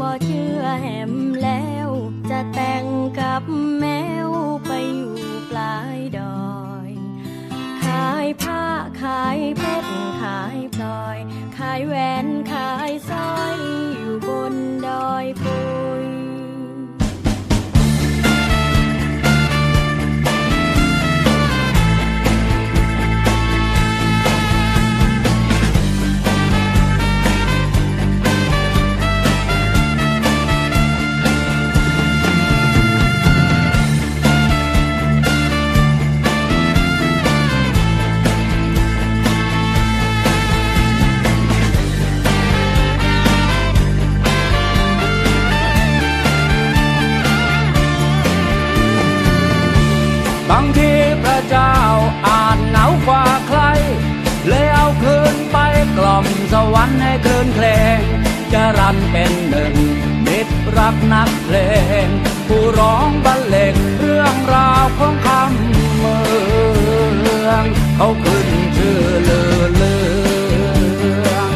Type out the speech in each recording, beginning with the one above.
บ่เชื่อแหมแล้ว จะแต่งกับแมวไปอยู่ปลายดอย ขายผ้าขายเพชรขายพลอย ขายแหวนขายสร้อย กล่อมสวรรค์ให้คลื่นเพลงจะรันเป็นหนึ่งมิตรรักนักเพลง ผู้ร้องบรรเลงเรื่องราวของคำเมืองเขาขึ้นชื่อเลือเลือง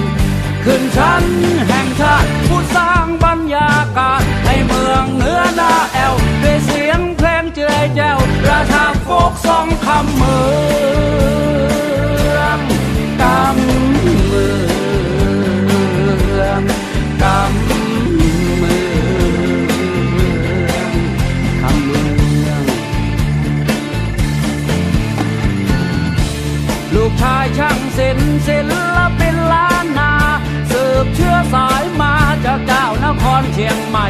ขึ้นชั้นแห่งชาติผู้สร้างบรรยากาศให้เมืองเหนือหน้าแอวด้วยเสียงเพลงเจือแจ้วราชาโฟกสองคำเมือง ลูกชายช่างศิลป์ศิลปินล้านนา สืบเชื้อสายมาจากเจ้านครเชียงใหม่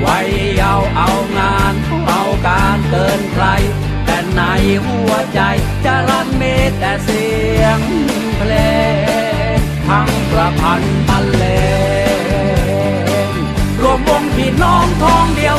ไว้เยาเอางาน เอาการเกินใคร แต่ในหัวใจจะรันมีแต่เสียงเพลงทั้งประพันธ์บรรเลงรวมวงพี่น้องทองเดียว